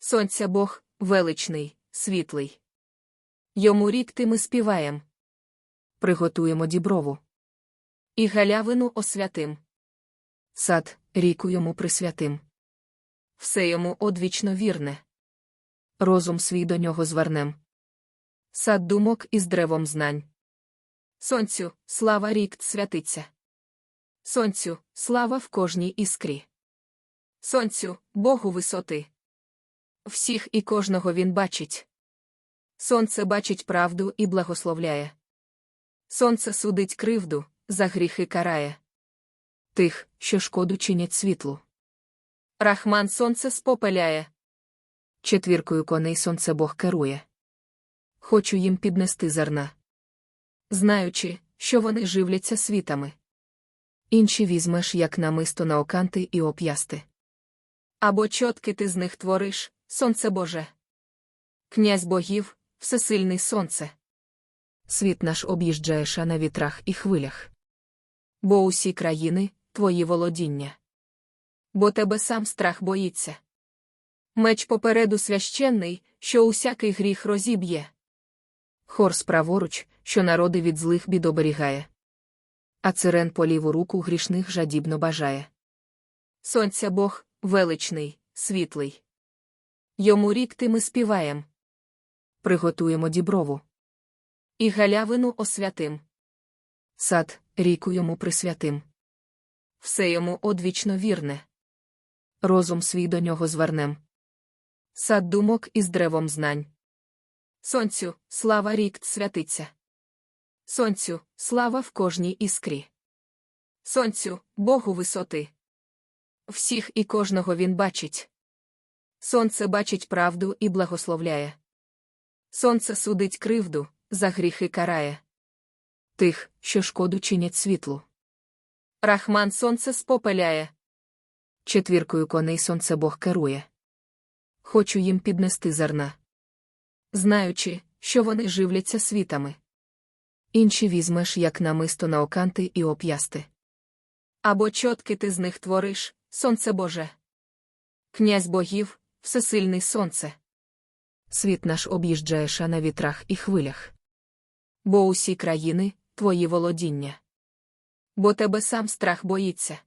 Сонця Бог, величний, світлий. Йому рік ми співаєм. Приготуємо діброву. І галявину освятим. Сад, ріку йому присвятим. Все йому одвічно вірне. Розум свій до нього звернем. Сад думок із древом знань. Сонцю, слава рік святиться. Сонцю, слава в кожній іскрі. Сонцю, Богу висоти. Всіх і кожного він бачить. Сонце бачить правду і благословляє. Сонце судить кривду, за гріхи карає. Тих, що шкоду чинять світлу. Рахман сонце спопеляє. Четвіркою коней сонце Бог керує. Хочу їм піднести зерна. Знаючи, що вони живляться світами. Інші візьмеш, як намисто на оканти і оп'ясти. Або чотки ти з них твориш, сонце Боже. Князь богів, всесильний сонце. Світ наш об'їжджаєш на вітрах і хвилях. Бо усі країни твої володіння. Бо тебе сам страх боїться. Меч попереду священний, що усякий гріх розіб'є. Хор справоруч, що народи від злих бід оберігає. А цирен по ліву руку грішних жадібно бажає. Сонця Бог, величний, світлий. Йому рік ти ми співаєм. Приготуємо діброву. І галявину освятим. Сад, ріку йому присвятим. Все йому одвічно вірне. Розум свій до нього звернем. Сад думок із древом знань. Сонцю, слава рік святиться. Сонцю, слава в кожній іскрі. Сонцю, Богу висоти. Всіх і кожного він бачить. Сонце бачить правду і благословляє. Сонце судить кривду, за гріхи карає. Тих, що шкоду чинять світлу. Рахман сонце спопеляє. Четвіркою коней сонце Бог керує. Хочу їм піднести зерна. Знаючи, що вони живляться світами. Інші візьмеш, як намисто на оканти і оп'ясти. Або чотки ти з них твориш, сонце Боже. Князь богів, всесильний сонце. Світ наш об'їжджаєш на вітрах і хвилях. Бо усі країни твої володіння. Бо тебе сам страх боїться.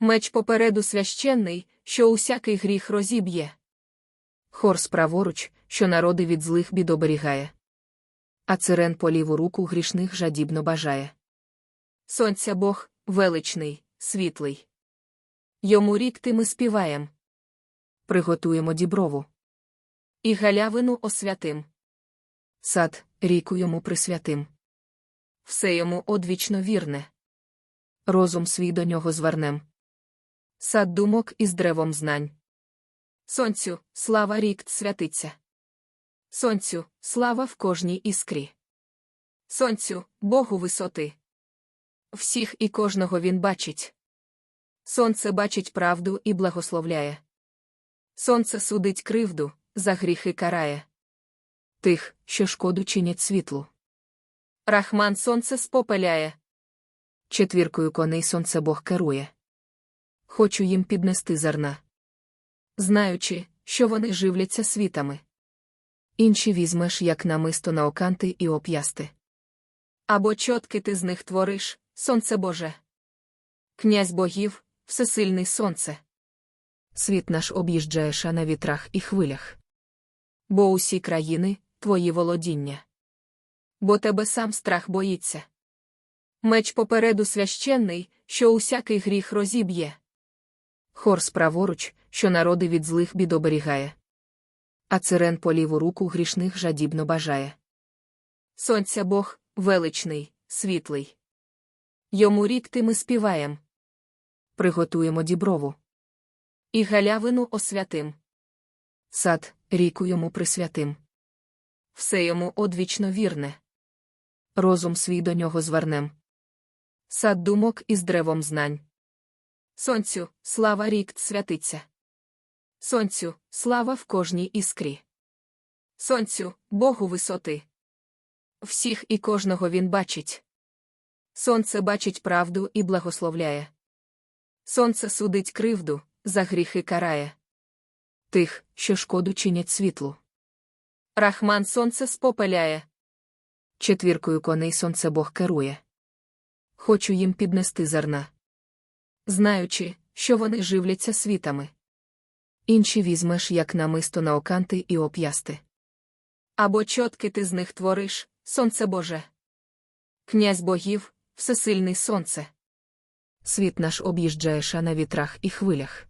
Меч попереду священний, що усякий гріх розіб'є. Хор справоруч, що народи від злих бід оберігає. А цирен по ліву руку грішних жадібно бажає. Сонця Бог, величний, світлий. Йому рік ти ми співаєм. Приготуємо діброву. І галявину освятим. Сад, ріку йому присвятим. Все йому одвічно вірне. Розум свій до нього звернем. Сад думок із древом знань. Сонцю, слава рік святиться. Сонцю, слава в кожній іскрі. Сонцю, Богу висоти. Всіх і кожного він бачить. Сонце бачить правду і благословляє. Сонце судить кривду, за гріхи карає. Тих, що шкоду чинять світлу. Рахман сонце спопеляє. Четвіркою коней сонце Бог керує. Хочу їм піднести зерна. Знаючи, що вони живляться світами. Інші візьмеш, як намисто на оканти і оп'ясти. Або чотки ти з них твориш, сонце Боже. Князь богів, всесильний сонце. Світ наш об'їжджаєш на вітрах і хвилях. Бо усі країни твої володіння. Бо тебе сам страх боїться. Меч попереду священний, що усякий гріх розіб'є. Хор справоруч, що народи від злих бід оберігає. А цирен по ліву руку грішних жадібно бажає. Сонця Бог, величний, світлий. Йому рік ти ми співаєм. Приготуємо діброву. І галявину освятим. Сад, ріку йому присвятим. Все йому одвічно вірне. Розум свій до нього звернем. Сад думок із древом знань. Сонцю, слава рік святиться. Сонцю, слава в кожній іскрі. Сонцю, Богу висоти. Всіх і кожного він бачить. Сонце бачить правду і благословляє. Сонце судить кривду, за гріхи карає. Тих, що шкоду чинять світлу. Рахман сонце спопеляє. Четвіркою коней сонце Бог керує. Хочу їм піднести зерна. Знаючи, що вони живляться світами. Інші візьмеш, як намисто на оканти і оп'ясти. Або чотки ти з них твориш, сонце Боже. Князь богів, всесильний сонце. Світ наш об'їжджаєш на вітрах і хвилях.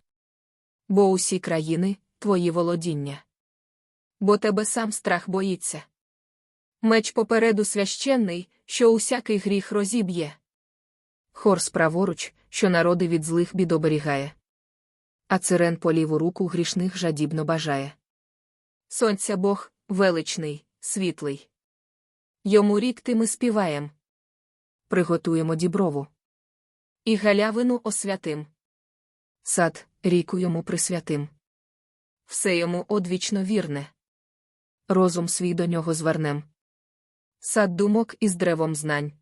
Бо усі країни твої володіння. Бо тебе сам страх боїться. Меч попереду священний, що усякий гріх розіб'є. Хор справоруч, що народи від злих бід оберігає. А цирен по ліву руку грішних жадібно бажає. Сонця Бог, величний, світлий. Йому рік ти ми співаєм. Приготуємо діброву. І галявину освятим. Сад, ріку йому присвятим. Все йому одвічно вірне. Розум свій до нього звернем. Сад думок із древом знань.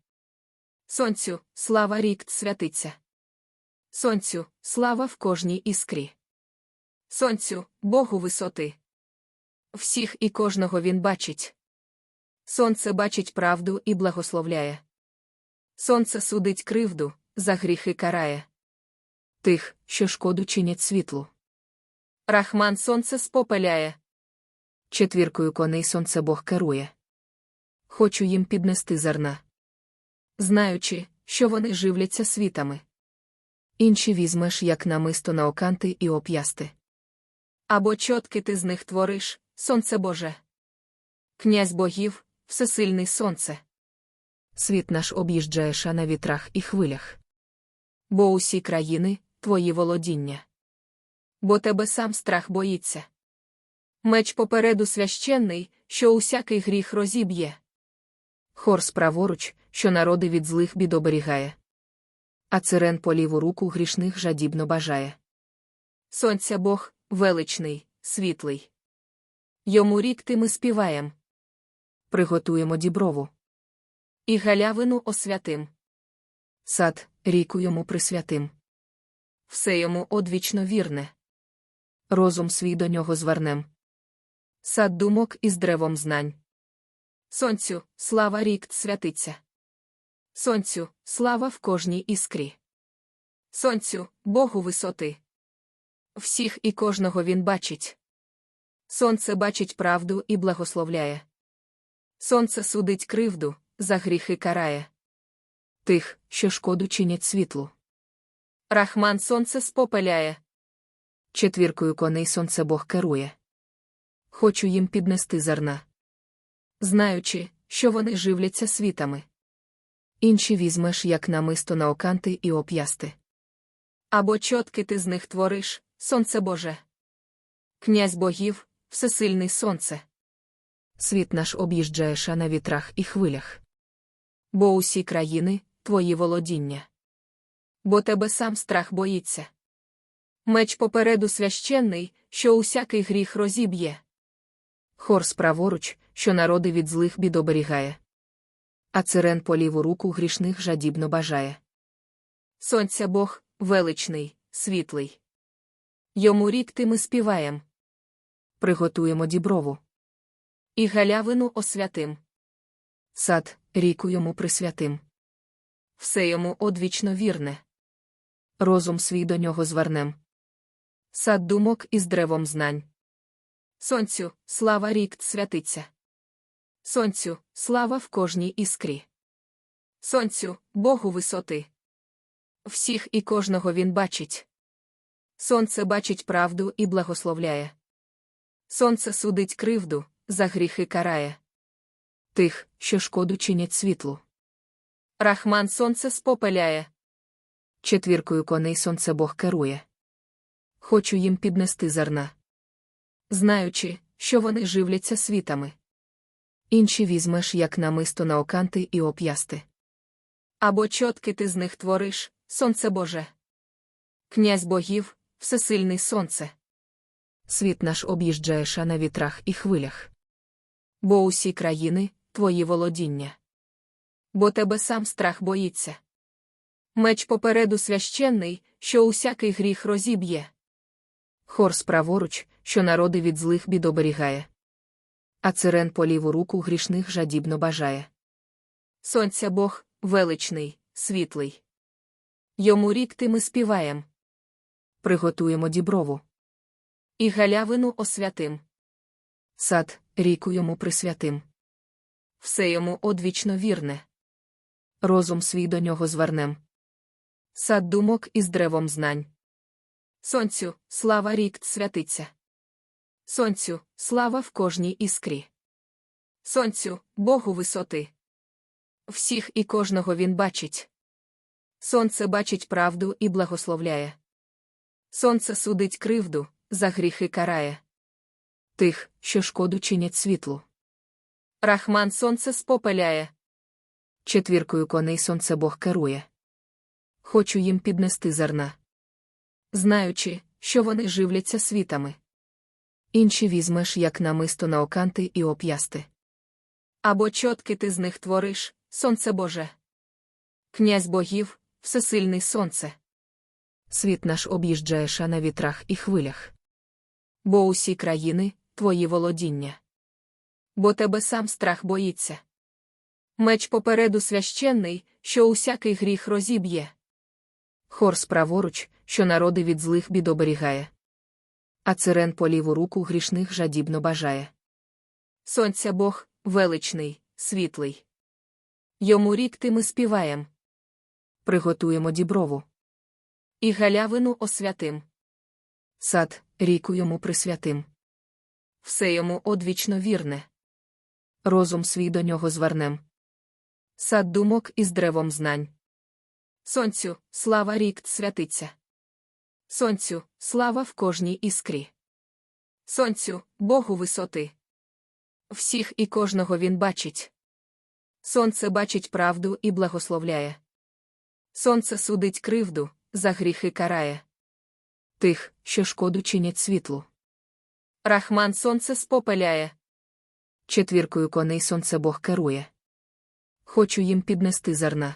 Сонцю, слава рік святиться. Сонцю, слава в кожній іскрі. Сонцю, Богу висоти. Всіх і кожного він бачить. Сонце бачить правду і благословляє. Сонце судить кривду, за гріхи карає. Тих, що шкоду чинять світлу. Рахман сонце спопеляє. Четвіркою коней сонце Бог керує. Хочу їм піднести зерна. Знаючи, що вони живляться світами. Інші візьмеш, як намисто на оканти і оп'ясти. Або чотки ти з них твориш, сонце Боже. Князь богів, всесильний сонце. Світ наш об'їжджаєш на вітрах і хвилях. Бо усі країни твої володіння. Бо тебе сам страх боїться. Меч попереду священний, що усякий гріх розіб'є. Хор справоруч, що народи від злих бід оберігає. А цирен по ліву руку грішних жадібно бажає. Сонця Бог, величний, світлий. Йому рік ти ми співаєм. Приготуємо діброву. І галявину освятим. Сад, ріку йому присвятим. Все йому одвічно вірне. Розум свій до нього звернем. Сад думок із древом знань. Сонцю, слава рік святиться. Сонцю, слава в кожній іскрі. Сонцю, Богу висоти. Всіх і кожного він бачить. Сонце бачить правду і благословляє. Сонце судить кривду, за гріхи карає. Тих, що шкоду чинять світлу. Рахман сонце спопеляє. Четвіркою коней сонце Бог керує. Хочу їм піднести зерна. Знаючи, що вони живляться світами. Інші візьмеш, як намисто на оканти і оп'ясти. Або чотки ти з них твориш, сонце Боже. Князь богів, всесильний сонце. Світ наш об'їжджаєш на вітрах і хвилях. Бо усі країни твої володіння. Бо тебе сам страх боїться. Меч попереду священний, що усякий гріх розіб'є. Хор справоруч, що народи від злих бід оберігає. А цирен по ліву руку грішних жадібно бажає. Сонця Бог, величний, світлий. Йому рік ти ми співаєм. Приготуємо діброву. І галявину освятим. Сад, ріку йому присвятим. Все йому одвічно вірне. Розум свій до нього звернем. Сад думок із древом знань. Сонцю, слава рік святиться. Сонцю, слава в кожній іскрі. Сонцю, Богу висоти. Всіх і кожного він бачить. Сонце бачить правду і благословляє. Сонце судить кривду, за гріхи карає. Тих, що шкоду чинять світлу. Рахман сонце спопеляє. Четвіркою коней сонце Бог керує. Хочу їм піднести зерна. Знаючи, що вони живляться світами. Інші візьмеш, як намисто на оканти і оп'ясти. Або чотки ти з них твориш, сонце Боже. Князь богів, всесильний сонце. Світ наш об'їжджаєш на вітрах і хвилях. Бо усі країни твої володіння. Бо тебе сам страх боїться. Меч попереду священний, що усякий гріх розіб'є. Хор справоруч, що народи від злих бід оберігає. А цирен по ліву руку грішних жадібно бажає. Сонця Бог, величний, світлий. Йому рік ти ми співаєм. Приготуємо діброву. І галявину освятим. Сад, ріку йому присвятим. Все йому одвічно вірне. Розум свій до нього звернем. Сад думок із древом знань. Сонцю, слава рік святиться. Сонцю, слава в кожній іскрі. Сонцю, Богу висоти. Всіх і кожного він бачить. Сонце бачить правду і благословляє. Сонце судить кривду, за гріхи карає. Тих, що шкоду чинять світлу. Рахман сонце спопеляє. Четвіркою коней сонце Бог керує. Хочу їм піднести зерна. Знаючи, що вони живляться світами. Інші візьмеш, як намисто на оканти і оп'ясти. Або чотки ти з них твориш, сонце Боже. Князь богів, всесильний сонце. Світ наш об'їжджаєш на вітрах і хвилях. Бо усі країни твої володіння. Бо тебе сам страх боїться. Меч попереду священний, що усякий гріх розіб'є. Хор справоруч, що народи від злих бід оберігає. А цирен по ліву руку грішних жадібно бажає. Сонця Бог, величний, світлий. Йому рік ти ми співаєм. Приготуємо діброву. І галявину освятим. Сад, ріку йому присвятим. Все йому одвічно вірне. Розум свій до нього звернем. Сад думок із древом знань. Сонцю, слава рік святиться. Сонцю, слава в кожній іскрі. Сонцю, Богу висоти. Всіх і кожного він бачить. Сонце бачить правду і благословляє. Сонце судить кривду, за гріхи карає. Тих, що шкоду чинять світлу. Рахман сонце спопеляє. Четвіркою коней сонце Бог керує. Хочу їм піднести зерна.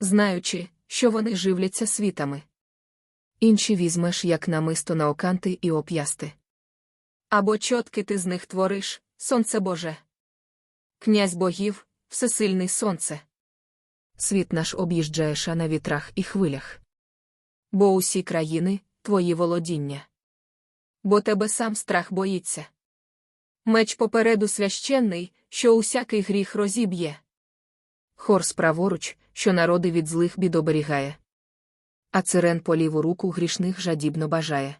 Знаючи, що вони живляться світами. Інші візьмеш, як намисто на оканти і оп'ясти. Або чотки ти з них твориш, сонце Боже. Князь богів, всесильний сонце. Світ наш об'їжджаєш на вітрах і хвилях. Бо усі країни твої володіння. Бо тебе сам страх боїться. Меч попереду священний, що усякий гріх розіб'є. Хор справоруч, що народи від злих бід оберігає. А цирен по ліву руку грішних жадібно бажає.